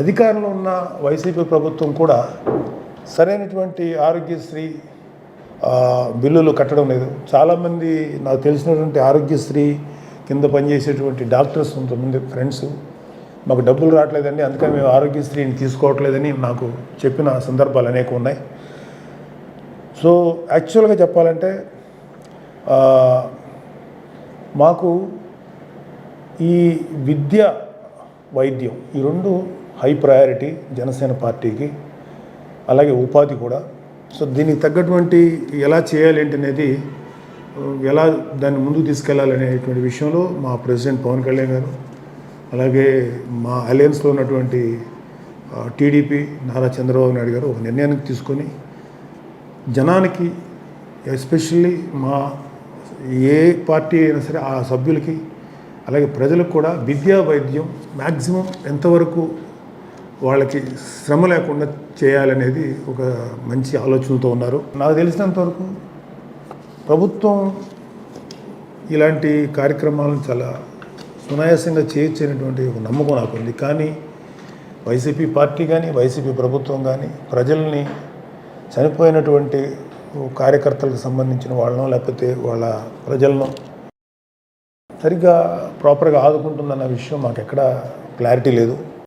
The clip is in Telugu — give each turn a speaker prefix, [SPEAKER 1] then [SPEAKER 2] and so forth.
[SPEAKER 1] అధికారంలో ఉన్న వైసీపీ ప్రభుత్వం కూడా సరైనటువంటి ఆరోగ్యశ్రీ బిల్లులు కట్టడం లేదు. చాలామంది నాకు తెలిసినటువంటి ఆరోగ్యశ్రీ కింద పనిచేసేటువంటి డాక్టర్స్ కొంతమంది ఫ్రెండ్స్ మాకు డబ్బులు రావట్లేదండి అందుకని మేము ఆరోగ్యశ్రీని తీసుకోవట్లేదని నాకు చెప్పిన సందర్భాలు అనేక ఉన్నాయి. సో యాక్చువల్గా చెప్పాలంటే మాకు ఈ విద్య వైద్యం ఈ రెండు హై ప్రయారిటీ జనసేన పార్టీకి అలాగే ఉపాధి కూడా. సో దీనికి తగ్గటువంటి ఎలా చేయాలి ఏంటనేది అనేది ఎలా దాన్ని ముందుకు తీసుకెళ్ళాలనేటువంటి విషయంలో మా ప్రెసిడెంట్ పవన్ కళ్యాణ్ గారు అలాగే మా అలయన్స్లో ఉన్నటువంటి టీడీపీ నారా చంద్రబాబు నాయుడు గారు ఒక నిర్ణయానికి తీసుకొని జనానికి ఎస్పెషల్లీ మా ఏ పార్టీ అయినా సరే ఆ సభ్యులకి అలాగే ప్రజలకు కూడా విద్యా వైద్యం మ్యాక్సిమం ఎంతవరకు వాళ్ళకి శ్రమ లేకుండా చేయాలనేది ఒక మంచి ఆలోచనతో ఉన్నారు. నాకు తెలిసినంతవరకు ప్రభుత్వం ఇలాంటి కార్యక్రమాలను చాలా సునాయాసంగా చేయొచ్చు అనేటువంటి ఒక నమ్మకం నాకు ఉంది కానీ వైసీపీ పార్టీ కానీ వైసీపీ ప్రభుత్వం కానీ ప్రజల్ని చనిపోయినటువంటి కార్యకర్తలకు సంబంధించిన వాళ్ళనో లేకపోతే వాళ్ళ ప్రజలను సరిగ్గా ప్రాపర్గా ఆదుకుంటుందన్న విషయం మాకు ఎక్కడ క్లారిటీ లేదు.